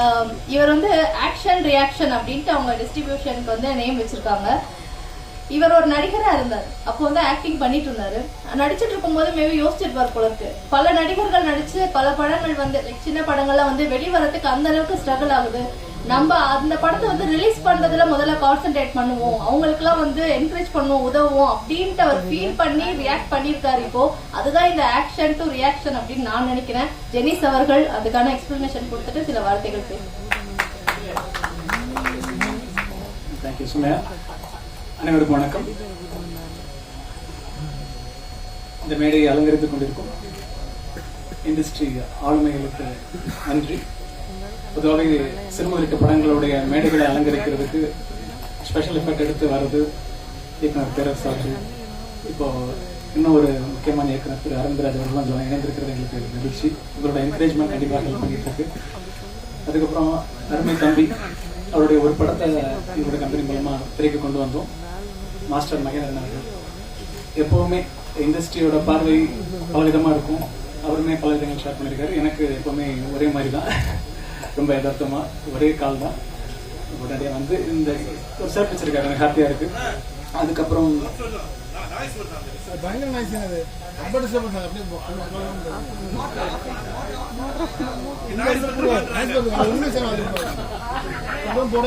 Um, இவர் வந்து action reaction அப்படின்ட்டு அவங்க டிஸ்ட்ரிபியூஷனுக்கு வந்து நேம் வச்சிருக்காங்க. இவர் ஒரு நடிகரா இருந்தார். அப்போ வந்து ஆக்டிங் பண்ணிட்டு இருந்தாரு. நடிச்சிட்டு இருக்கும்போது மேபி யோசிச்சிருப்பார் போலருக்கு. பல நடிகர்கள் நடிச்சு பல படங்கள் வந்து சின்ன படங்கள்லாம் வந்து வெளிவரத்துக்கு அந்த அளவுக்கு ஸ்ட்ரகிள் ஆகுது. நம்ம அந்த படத்தை வந்து ரிலீஸ் பண்றதுல முதல்ல கான்சென்ட்ரேட் பண்ணுவோம். அவங்களுக்குலாம் வந்து என்கரேஜ் பண்ணுவோம் உதவுவோம் அப்படின்ட்டு அவர் ஃபீல் பண்ணி ரியாக்ட் பண்ணியிருக்காரு இப்போ. அதுதான் இந்த ஆக்ஷன் டு ரியாக்ஷன் அப்படின்னு நான் நினைக்கிறேன். ஜெனிஸ் அவர்கள் அதுக்கான எக்ஸ்பிளனேஷன் கொடுத்துட்டு சில வார்த்தைகள் பேசுவோம். தேங்க்யூ சுமையா அனைவருக்கும் வணக்கம். இந்த மேடையை அலங்கரித்துக் கொண்டிருக்கும் இண்டஸ்ட்ரி ஆளுமைகளுக்கு நன்றி. பொதுவாகவே சிறுமுதிரிக்க படங்களுடைய மேடைகளை அலங்கரிக்கிறதுக்கு ஸ்பெஷல் எஃபெக்ட் எடுத்து வர்றது இயக்குனர் பேரரசு அவர்கள் இப்போ இன்னும் ஒரு முக்கியமான இயக்குனர் திரு அரவிந்தராஜ் அவர்கள் அதில் இணைந்திருக்கிறது எங்களுக்கு மகிழ்ச்சி. உங்களோட என்கரேஜ்மெண்ட் கண்டிப்பாக ஹெல்ப் பண்ணிட்டு இருக்கு அதுக்கப்புறம் அருமை தம்பி அவருடைய ஒரு படத்தை என்னோட கம்பெனி மூலமா திரைக்கு கொண்டு வந்தோம். மாஸ்டர் மகேந்திரன் அவர்கள். எப்பவுமே இண்டஸ்ட்ரியோட பார்வை பல விதமா இருக்கும். அவருமே பல விதங்கள் ஷேர் பண்ணியிருக்காரு எனக்கு எப்பவுமே ஒரே மாதிரி தான் ரொம்ப யதார்த்தமா ஒரே கால் தான். உடனடியாக வந்து இந்த ஒரு சிறப்பு வச்சிருக்காரு எனக்கு ஹாப்பியா இருக்கு. அதுக்கப்புறம் போட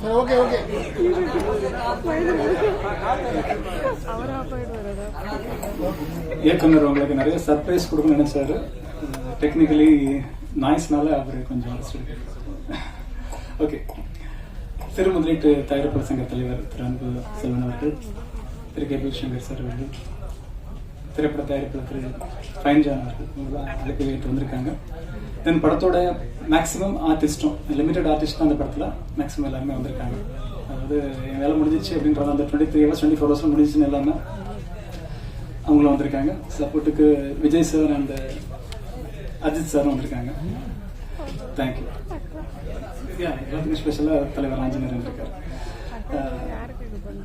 சரி ஓகே ஓகே இயக்குனர் உங்களுக்கு நிறைய சர்ப்ரைஸ் கொடுக்கணும்னு நினைச்சாரு. டெக்னிக்கலி நாய்ஸ்னால அவர் கொஞ்சம் ஓகே சிறு முதலீட்டு தயாரிப்பாளர் சங்க தலைவர் திரு அன்பு செல்வன் அவர்கள் திரு கே பி சங்கர் சார் அவர்கள் திரைப்பட தயாரிப்பாளர் திரு ஃபைன்ஜான் அவர்கள் அழைப்பு ஏற்று வந்திருக்காங்க. தென் படத்தோட மேக்ஸிமம் ஆர்டிஸ்டும் லிமிடெட் ஆர்டிஸ்ட் தான் அந்த படத்தில் மேக்ஸிமம் எல்லாருமே வந்திருக்காங்க. அதாவது என் வேலை முடிஞ்சிச்சு அப்படின்றது அந்த twenty three hours twenty four hours முடிஞ்சிச்சுன்னு எல்லாமே அவங்களும் வந்திருக்காங்க. சப்போர்ட்டுக்கு விஜய் சார் அண்ட் அஜித் சாரும் வந்திருக்காங்க. தேங்க்யூ எல்லாத்துக்கும் ஸ்பெஷலாக தலைவர் ஆஞ்சநேயர் இருக்கார்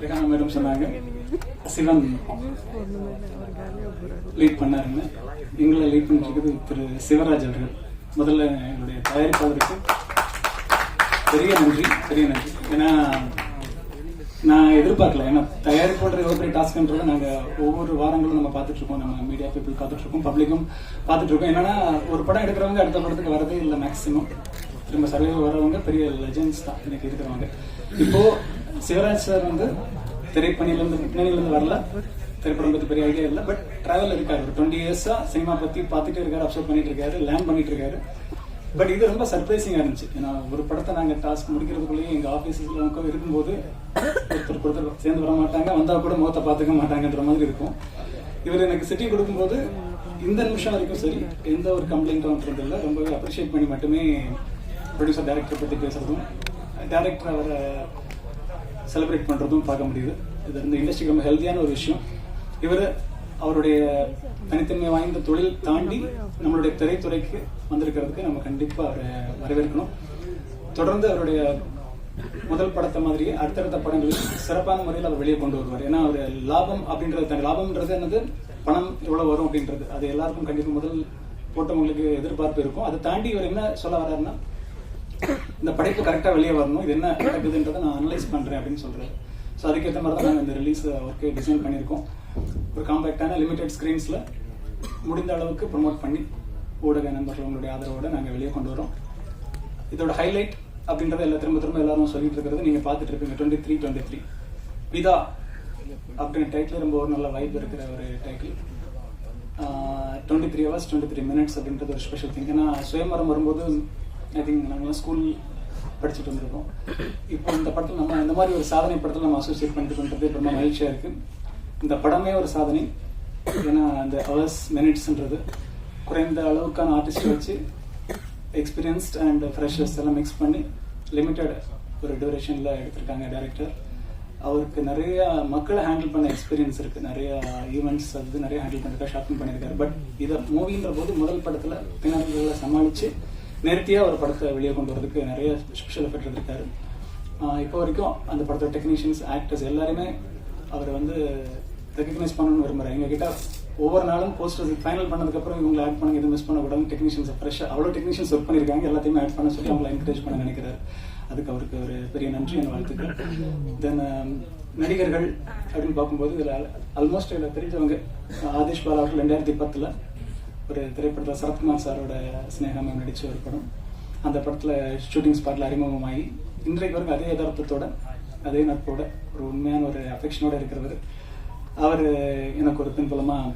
ரேகானா மேடம் சொன்னாங்க. சிவன் லீட் பண்ணாருங்க. எங்களை லீட் பண்ணிருக்கிறது திரு சிவராஜ் அவர்கள். முதல்ல எங்களுடைய தயாரிப்பாளருக்கு பெரிய நன்றி பெரிய நன்றி. ஏன்னா நான் எதிர்பார்க்கல. ஏன்னா தயாரிப்புன்ற எவ்வளோ பெரிய டாஸ்க்ன்றதை நாங்கள் ஒவ்வொரு வாரங்களும் நம்ம பார்த்துட்டு இருக்கோம். நம்ம மீடியா பீப்புள் பார்த்துட்டு இருக்கோம் பப்ளிக்கும் பார்த்துட்டு இருக்கோம். என்னன்னா ஒரு படம் எடுக்கிறவங்க அடுத்த படத்துக்கு வரதே இல்லை மேக்ஸிமம் திரும்ப சர்வே வரவங்க பெரிய லெஜெண்ட்ஸ் தான். இன்னைக்கு இருக்கிறவங்க. இப்போ சிவராஜ் சார் வந்து திரைப்பணியிலேருந்து பின்னணியிலேருந்து வரல. திரைப்படம் பற்றி பெரிய ஐடியா இல்லை. பட் டிராவல் இருக்காரு. ஒரு டுவெண்ட்டி இயர்ஸா சினிமா பத்தி பார்த்துட்டே இருக்காரு அப்சர்வ் பண்ணிட்டு இருக்காரு லேர்ன் பண்ணிட்டு இருக்காரு. பட் இது ரொம்ப சர்ப்ரைசிங்கா இருந்துச்சு. ஏன்னா ஒரு படத்தை நாங்க டாஸ்க் முடிக்கிறதுக்குள்ளேயே எங்க ஆபீஸ்ல இருக்கும்போது ஒருத்தர் ஒருத்தர் சேர்ந்து வர மாட்டாங்க. வந்தா கூட முகத்தை பார்த்துக்க மாட்டாங்கன்ற மாதிரி இருக்கும். இவர் எனக்கு சிட்டி கொடுக்கும்போது இந்த நிமிஷம் வரைக்கும் சரி எந்த ஒரு கம்ப்ளைண்ட்டும் இல்லை. ரொம்பவே அப்ரிஷியேட் பண்ணி மட்டுமே ப்ரொடியூசர் டேரக்டர் பத்தி பேசுறதும் டேரக்டர் அவரை செலிப்ரேட் பண்ணுறதும் பார்க்க முடியுது. இது இந்த இண்டஸ்ட்ரிக்கு ரொம்ப ஹெல்த்தியான ஒரு விஷயம். இவர் அவருடைய தனித்தன்மை வாய்ந்த தொழில் தாண்டி நம்மளுடைய திரைத்துறைக்கு வந்திருக்கிறதுக்கு நம்ம கண்டிப்பாக அவரை வரவேற்கணும். தொடர்ந்து அவருடைய முதல் படத்தை மாதிரியே அடுத்தடுத்த படங்களில் சிறப்பான முறையில் அவர் வெளியே கொண்டு வருவார். ஏன்னா அவர் லாபம் அப்படின்றது தன் லாபம்ன்றது என்னது? பணம் எவ்வளோ வரும் அப்படின்றது. அது எல்லாருக்கும் கண்டிப்பாக முதல் போட்டவங்களுக்கு எதிர்பார்ப்பு இருக்கும். அதை தாண்டி இவர் என்ன சொல்ல வர்றாருன்னா இந்த படைப்பு கரெக்டா வெளியே வரணும். இது என்ன நடக்குதுன்றதை நான் அனலைஸ் பண்றேன் அப்படின்னு சொல்றேன். ஸோ அதுக்கேற்ற மாதிரி தான் நாங்கள் இந்த ரிலீஸ் ஒர்க்கு டிசைன் பண்ணியிருக்கோம். ஒரு காம்பேக்டான லிமிடெட் ஸ்க்ரீன்ஸில் முடிந்த அளவுக்கு ப்ரொமோட் பண்ணி ஊடக நண்பர்கள் உங்களுடைய ஆதரவோட நாங்கள் வெளியே கொண்டு வரோம். இதோட ஹைலைட் அப்படின்றத எல்லா திரும்ப திரும்ப எல்லாரும் சொல்லிட்டு இருக்கிறது நீங்க பார்த்துட்டு இருப்பீங்க டுவெண்ட்டி த்ரீ டுவெண்ட்டி த்ரீ பிதா அப்படின்னு டைட்டில் ரொம்ப ஒரு நல்ல வைப் இருக்கிற ஒரு title twenty three hours twenty three minutes அப்படின்றது ஒரு ஸ்பெஷல் திங் ஏன்னா சுயமரம் வரும்போது ஐ திங்க் நாங்களாம் ஸ்கூல் படிச்சுட்டு வந்திருக்கோம். இப்போ இந்த படத்தில் நம்ம இந்த மாதிரி ஒரு சாதனை படத்தில் நம்ம அசோசியேட் பண்ணிட்டு பண்ணுறது ரொம்ப மகிழ்ச்சியாக இருக்கு. இந்த படமே ஒரு சாதனை. ஏன்னா அந்த ஹவர்ஸ் மினிட்ஸ்ன்றது குறைந்த அளவுக்கான ஆர்டிஸ்ட் வச்சு எக்ஸ்பீரியன்ஸ்ட் அண்ட் ஃப்ரெஷர்ஸ் எல்லாம் மிக்ஸ் பண்ணி லிமிட்டட் ஒரு டியூரேஷனில் எடுத்திருக்காங்க டேரக்டர் அவருக்கு நிறைய மக்களை ஹேண்டில் பண்ண எக்ஸ்பீரியன்ஸ் இருக்கு. நிறைய ஈவெண்ட்ஸ் அது நிறைய ஹேண்டில் பண்ணிருக்காரு ஷாப்பிங் பண்ணியிருக்காரு பட் இதை மூவின்ற போது முதல் படத்தில் பின்னர்களை சமாளித்து நேரடியாக ஒரு படத்தை வெளியே கொண்டு வரதுக்கு நிறைய ஸ்பெஷல் எஃபெக்ட் எடுத்திருக்காரு. இப்போ வரைக்கும் அந்த படத்தோட டெக்னீஷியன்ஸ் ஆக்டர்ஸ் எல்லாருமே அவரை வந்து ரெக்கக்னைஸ் பண்ணணும்னு விரும்புறாங்க எங்ககிட்ட ஒவ்வொரு நாளும் போஸ்டர் ஃபைனல் பண்ணதுக்கப்புறம் இவங்களை ஆட் பண்ணுங்க எதுவும் மிஸ் பண்ணக்கூடாது டெக்னீஷியன்ஸ் ஃப்ரெஷ்ஷாக அவ்வளோ டெக்னீஷியன்ஸ் ஒர்க் பண்ணியிருக்காங்க. எல்லாத்தையுமே ஆட் பண்ண சொல்லி அவங்களை என்கரேஜ் பண்ண நினைக்கிறார். அதுக்கு அவருக்கு ஒரு பெரிய நன்றி என் வாழ்த்துக்கள். தென் um, நடிகர்கள் அப்படின்னு பார்க்கும்போது இதில் ஆல்மோஸ்ட் இதில் தெரிஞ்சவங்க ஆதிஷ் பாலா அவர்கள் ரெண்டாயிரத்தி பத்தில் ஒரு திரைப்படத்தில் சரத்குமார் சாரோட சினேகா நடித்த ஒரு படம். அந்த படத்தில் ஷூட்டிங் ஸ்பாட்டில் அறிமுகமாகி இன்றைக்கு வரைக்கும் அதே யதார்த்தத்தோட அதே நட்போட ஒரு உண்மையான ஒரு அஃபெக்ஷனோட இருக்கிறவர். அவர் எனக்கு ஒரு பின்புலமாக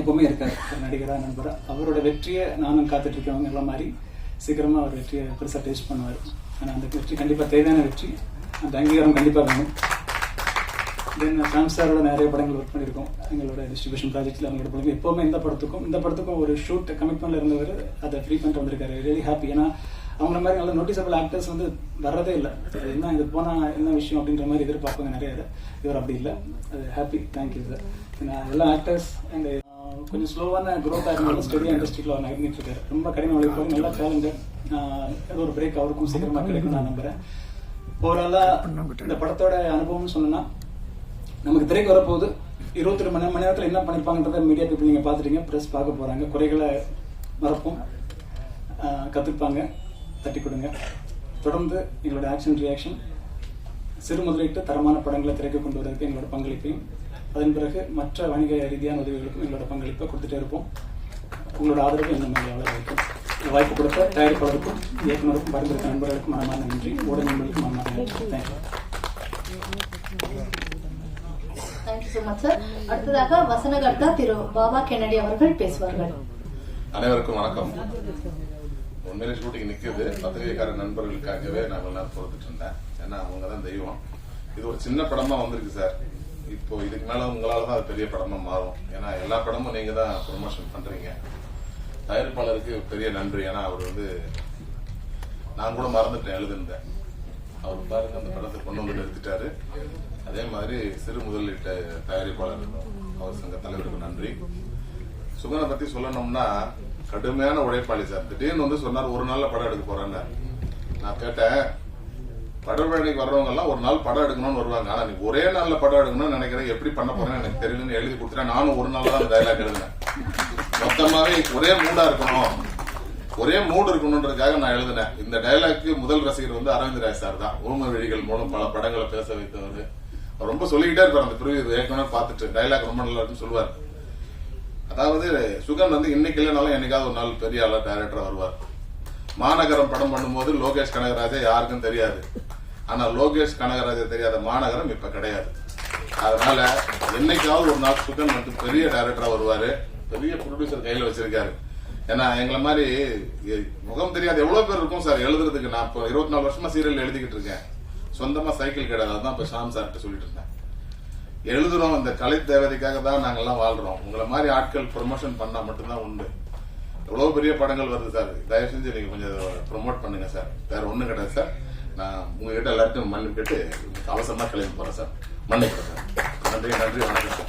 எப்பவுமே இருக்கார் ஒரு நடிகரா அவரோட வெற்றியை நானும் காத்துட்டு எல்லாம் மாதிரி சீக்கிரமாக அவர் வெற்றியை பெருசாக டேஸ்ட் பண்ணுவார். ஆனால் அந்த வெற்றி கண்டிப்பாக தேவையான வெற்றி. அந்த அங்கீகாரம் கண்டிப்பாக வேணும். தென் ராம் uh, நிறைய படங்கள் ஒர்க் பண்ணியிருக்கோம். எங்களோட டிஸ்ட்ரிபியூஷன் ப்ராஜெக்ட்ல அவங்களோட படம் எப்பவுமே இந்த படத்துக்கும் இந்த படத்துக்கும் ஒரு ஷூட் கமிட்மெண்ட்ல இருந்தவர் அதை ஃப்ரீ பண்ணிட்டு வந்திருக்காரு. ரியலி ஹாப்பி ஏன்னா அவங்கள மாதிரி நல்ல நோட்டிசபிள் ஆக்டர்ஸ் வந்து வர்றதே இல்லை. என்ன இது போனா என்ன விஷயம் அப்படின்ற மாதிரி எதிர்பார்ப்பாங்க நிறைய இவர் அப்படி இல்லை. அது ஹாப்பி தேங்க்யூ சார் எல்லா ஆக்டர்ஸ் அண்ட் uh, கொஞ்சம் ஸ்லோவான க்ரோத் இருந்தாலும் ஸ்டெடியாக இண்டஸ்ட்ரியில் அவர் நடந்துட்டு இருக்காரு. ரொம்ப கடின உழைப்பு நல்லா டேலண்டட் ஏதோ ஒரு பிரேக் அவருக்கும் சீக்கிரமாக கிடைக்கும் நான் நம்புறேன். ஓவராலாக இந்த படத்தோட அனுபவம்னு சொன்னா நமக்கு திரைக்கு வரப்போகுது. இருபத்தி ரெண்டு மணி மணி நேரத்தில் என்ன பண்ணிருப்பாங்கன்றத மீடியா பீப்புள் நீங்க பாத்துட்டீங்க ப்ரெஸ் பார்க்க போறாங்க. குறைகளை மறப்போம். கற்றுப்பாங்க கத்துப்பாங்க. தட்டி கொடுங்க. தொடர்ந்து எங்களோட ஆக்ஷன் ரியாக்ஷன் சிறு முதலீட்டு தரமான படங்களை திரைக்கு கொண்டு வரதுக்கு எங்களோட பங்களிப்பையும் அதன் பிறகு மற்ற வணிக ரீதியான உதவிகளுக்கும் எங்களோட பங்களிப்பை கொடுத்துட்டே இருப்போம். உங்களோட ஆதரவு இந்த மாதிரி இருக்கும்? வாய்ப்பு கொடுத்த தயாரிப்பாளருக்கும் இயக்குநருக்கும் பரிந்துரைத்த நண்பர்களுக்கும் மனமான நன்றி. ஊடக நண்பர்களுக்கும் மனமார்ந்த நன்றி. Thank you thank you so much sir அடுத்ததாக வசனகர்த்தா திரு பாபா கென்னடி அவர்கள் பேசுவார்கள். அனைவருக்கும் வணக்கம். உண்மையிலே ஷூட்டிங் நிற்குது பத்திரிகைக்கார நண்பர்களுக்காகவே நான் இவ்வளவு நேரம் பொறுத்துட்டு இருந்தேன். ஏன்னா அவங்க தான் தெய்வம். இது ஒரு சின்ன படமா வந்திருக்கு சார் இப்போ இதுக்கு மேல உங்களால தான் அது பெரிய படமா மாறும். ஏன்னா எல்லா படமும் நீங்க தான் ப்ரொமோஷன் பண்றீங்க. தயாரிப்பாளருக்கு பெரிய நன்றி. ஏன்னா அவர் வந்து நான் கூட மறந்துட்டேன் எழுதிருந்தேன். அவர் பாருங்க அந்த படத்தை கொண்டு வந்து நிறுத்திட்டாரு அதே மாதிரி சிறு முதலீட்டு தயாரிப்பாளர் அவர் சங்க தலைவருக்கு நன்றி. சுகனை பத்தி சொல்லணும்னா கடுமையான உழைப்பாளி சார். திடீர்னு வந்து சொன்னார் ஒரு நாள்ல படம் எடுக்க போறேன்னு நான் கேட்டேன் படம் வேலைக்கு வர்றவங்க எல்லாம் ஒரு நாள் படம் எடுக்கணும்னு வருவாங்க. ஆனா நீ ஒரே நாள்ல படம் எடுக்கணும்னு நினைக்கிறேன். எப்படி பண்ண போறேன்னு எனக்கு தெரியலன்னு எழுதி கொடுத்துட்டேன். நானும் ஒரு நாள் தான் அந்த டைலாக் எழுதினேன். மொத்தமாவே ஒரே மூடா இருக்கணும். ஒரே மூடு இருக்கணுன்றதுக்காக நான் எழுதினேன். இந்த டைலாக்கு முதல் ரசிகர் வந்து அரவிந்த் ராய் சார் தான். ஊம வழிகள் மூலம் பல படங்களை பேச வைத்தவர். ரொம்ப சொல்லிக்கிட்டே இருப்பார் அந்த பிரிவு ஏற்கனவே பார்த்துட்டு. டைலாக் ரொம்ப நல்லா இருக்குன்னு சொல்லுவார். அதாவது சுகன் வந்து இன்னைக்கு இல்லைனாலும் என்னைக்காவது ஒரு நாள் பெரிய ஆளா டைரக்டரா வருவார். மாநகரம் படம் பண்ணும்போது லோகேஷ் கனகராஜா யாருக்கும் தெரியாது. ஆனா லோகேஷ் கனகராஜா தெரியாத மாநகரம் இப்ப கிடையாது. அதனால என்னைக்காவது ஒரு நாள் சுகன் வந்து பெரிய டைரக்டரா வருவாரு. பெரிய ப்ரொடியூசர் கையில வச்சிருக்காரு. ஏன்னா எங்களை மாதிரி எ- முகம் தெரியாத எவ்வளவு பேர் இருக்கும் சார் எழுதுறதுக்கு. நான் இப்போ இருபத்தி நாலு வருஷமா சீரியல் எழுதிக்கிட்டு இருக்கேன். சொந்தமா சைக்கிள் கிடையாது. அதான் இப்ப ஷாம் சார்கிட்ட சொல்லிட்டு இருந்தேன். எழுதுறோம். இந்த கலை தேவதைக்காக தான் நாங்கெல்லாம் வாழ்றோம். உங்களை மாதிரி ஆட்கள் ப்ரொமோஷன் பண்ணா மட்டும்தான் உண்டு. எவ்வளவு பெரிய படங்கள் வருது சார். தயவு செஞ்சு நீங்க கொஞ்சம் ப்ரொமோட் பண்ணுங்க சார். வேற ஒண்ணும் கிடையாது சார். நான் உங்ககிட்ட எல்லாருக்கும் மன்னிப்பு கேட்டு அவசரமா கிளம்பி போறேன் சார். மன்னிக்கிறேன் சார். நன்றி நன்றி வணக்கம்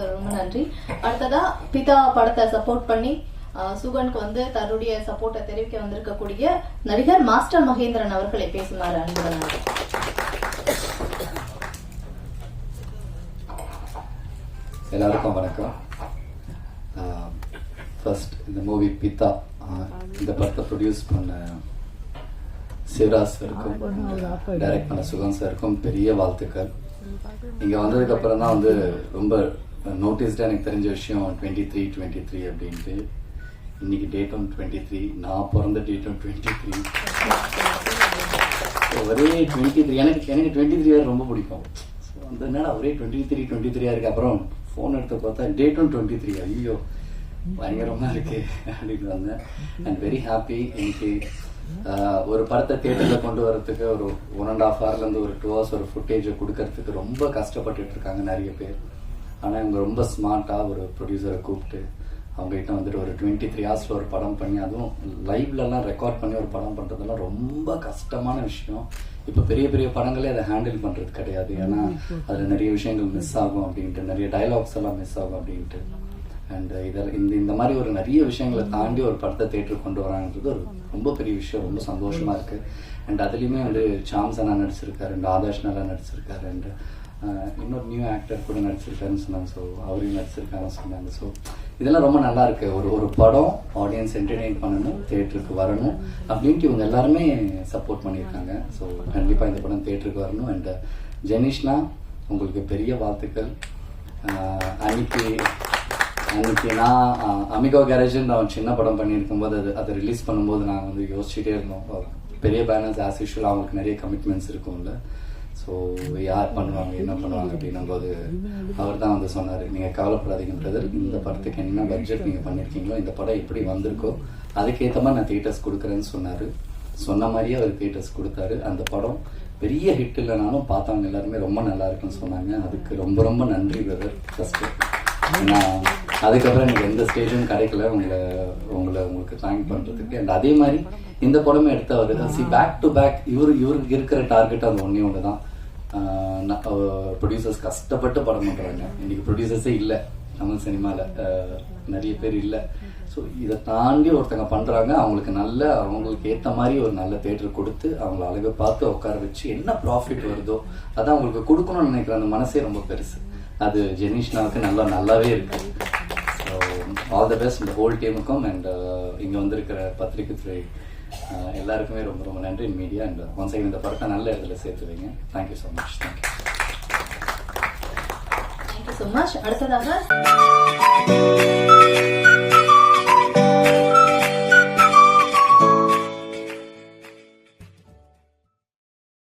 சார் ரொம்ப நன்றி. அடுத்ததா பிதா படத்தை சப்போர்ட் பண்ணி சுகனுக்கு வந்து தன்னுடைய சப்போர்ட்டை தெரிவிக்க வந்திருக்கக்கூடிய நடிகர் மாஸ்டர் மகேந்திரன் அவர்களை பேசுமாறு அன்புடன். எல்லாருக்கும் வணக்கம். ஃபர்ஸ்ட் இந்த மூவி பித்தா இந்த படத்தை ப்ரொடியூஸ் பண்ண சிவராஜ் சாருக்கும் டைரக்ட் பண்ண சுகம் சாருக்கும் பெரிய வாழ்த்துக்கள். இங்கே வந்ததுக்கு அப்புறம் தான் வந்து ரொம்ப நோட்டீஸ்டாக எனக்கு தெரிஞ்ச விஷயம் டுவெண்ட்டி த்ரீ டுவெண்ட்டி த்ரீ அப்படின்ட்டு. இன்னைக்கு டேட்டும் டுவெண்ட்டி த்ரீ நான் பிறந்த டேட்டும் டுவெண்ட்டி த்ரீ ஒரே டுவெண்ட்டி த்ரீ எனக்கு எனக்கு டுவெண்ட்டி த்ரீ ரொம்ப பிடிக்கும். ஸோ அந்த என்னடா ஒரே டுவெண்ட்டி த்ரீ டுவெண்ட்டி த்ரீயாக இருக்கு. அப்புறம் ஃபோன் எடுத்து பார்த்தா டேட்டும் டுவெண்ட்டி த்ரீ ஐயோ பயங்கரமாக இருக்கு அப்படின்னு வந்தேன் அண்ட் வெரி ஹாப்பி எனக்கு ஒரு படத்தை தேட்டரில் கொண்டு வரத்துக்கு ஒரு ஒன் அண்ட் ஆஃப் ஹவர்லேருந்து ஒரு டூ ஹவர்ஸ் ஒரு ஃபுட்டேஜை கொடுக்கறதுக்கு ரொம்ப கஷ்டப்பட்டுட்டு இருக்காங்க நிறைய பேர். ஆனால் இவங்க ரொம்ப ஸ்மார்ட்டாக ஒரு ப்ரொடியூசரை கூப்பிட்டு அவங்க கிட்ட வந்துட்டு ஒரு டுவெண்ட்டி த்ரீ ஹார்ஸில் ஒரு படம் பண்ணி அதுவும் லைவ்லலாம் ரெக்கார்ட் பண்ணி ஒரு படம் பண்ணுறதெல்லாம் ரொம்ப கஷ்டமான விஷயம். இப்போ பெரிய பெரிய படங்களே அதை ஹேண்டில் பண்ணுறது கிடையாது. ஏன்னா அதில் நிறைய விஷயங்கள் மிஸ் ஆகும் அப்படின்ட்டு நிறைய டைலாக்ஸ் எல்லாம் மிஸ் ஆகும் அப்படின்ட்டு. அண்ட் இதில் இந்த இந்த மாதிரி ஒரு நிறைய விஷயங்களை தாண்டி ஒரு படத்தை தேட்டருக்கு கொண்டு வராங்கிறது ஒரு ரொம்ப பெரிய விஷயம். ரொம்ப சந்தோஷமா இருக்கு. அண்ட் அதுலேயுமே வந்து சாம்சனா நடிச்சிருக்காரு அண்ட் ஆதர்ஷ் நல்லா நடிச்சிருக்காரு அண்ட் இன்னொரு நியூ ஆக்டர் கூட நடிச்சிருக்காருன்னு சொன்னாங்க. ஸோ அவரையும் நடிச்சிருக்காருன்னு சொன்னாங்க. ஸோ இதெல்லாம் ரொம்ப நல்லா இருக்கு. ஒரு ஒரு படம் ஆடியன்ஸ் என்டர்டெயின் பண்ணணும் தேட்டருக்கு வரணும் அப்படின்ட்டு இவங்க எல்லாருமே சப்போர்ட் பண்ணியிருக்காங்க. ஸோ கண்டிப்பாக இந்த படம் தேட்டருக்கு வரணும். அண்ட் ஜெனிஷ்னா உங்களுக்கு பெரிய வாழ்த்துக்கள். அன்னைக்கு அன்னைக்கு நான் அமிகோ கேரேஜ்னு நான் சின்ன படம் பண்ணியிருக்கும் போது அது அதை ரிலீஸ் பண்ணும்போது நான் வந்து யோசிச்சுட்டே இருந்தோம். பெரிய பேனர்ஸ் ஆஸ் யூஷுவல் அவங்களுக்கு நிறைய கமிட்மெண்ட்ஸ் இருக்கும்ல. ஸோ யார் பண்ணுவாங்க என்ன பண்ணுவாங்க அப்படின்னும் போது அவர் தான் வந்து சொன்னார் நீங்கள் கவலைப்படாதீங்க பிரதர் இந்த படத்துக்கு என்ன பட்ஜெட் நீங்கள் பண்ணியிருக்கீங்களோ இந்த படம் எப்படி வந்திருக்கோ அதுக்கேற்ற மாதிரி நான் தியேட்டர்ஸ் கொடுக்குறேன்னு சொன்னார். சொன்ன மாதிரியே அவர் தியேட்டர்ஸ் கொடுத்தாரு. அந்த படம் பெரிய ஹிட் இல்லைனாலும் பார்த்தவங்க எல்லாருமே ரொம்ப நல்லா இருக்குன்னு சொன்னாங்க. அதுக்கு ரொம்ப ரொம்ப நன்றி பிரதர் ஃபஸ்ட்டு ஏன்னா அதுக்கப்புறம் எனக்கு எந்த ஸ்டேஜும் கிடைக்கல. உங்களை உங்களை உங்களுக்கு தேங்க் பண்ணுறதுக்கு அண்ட் அதே மாதிரி இந்த படமே எடுத்தவர் சி பேக் டு பேக் இவர் இவருக்கு இருக்கிற டார்கெட் அது ஒன்றே ஒன்று தான் ப்ரொடியூசர்ஸ் கஷ்டப்பட்டு படம் பண்றாங்க இன்னைக்கு ப்ரொடியூசர்ஸே இல்லை தமிழ் சினிமாவில் நிறைய பேர் இல்லை ஸோ இதை தாண்டி ஒருத்தங்க பண்றாங்க அவங்களுக்கு நல்ல அவங்களுக்கு ஏற்ற மாதிரி ஒரு நல்ல தேட்டர் கொடுத்து அவங்கள அழகை பார்த்து உட்கார வச்சு என்ன ப்ராஃபிட் வருதோ அதான் அவங்களுக்கு கொடுக்கணும்னு நினைக்கிற அந்த மனசே ரொம்ப பெருசு அது ஜெனிஷ்னாவுக்கு நல்லா நல்லாவே இருக்கு ஸோ ஆல் த பெஸ்ட் இந்த ஹோல் டீமுக்கும் அண்ட் இங்கே வந்திருக்கிற பத்திரிகை துறை எல்லாருக்குமே ரொம்ப ரொம்ப நன்றி. மீடியா அண்ட் ஒன்ஸ் இந்த படத்தை நல்ல இடத்துல சேர்த்து வைங்க thank you so much thank you thank you so much அடுத்ததாக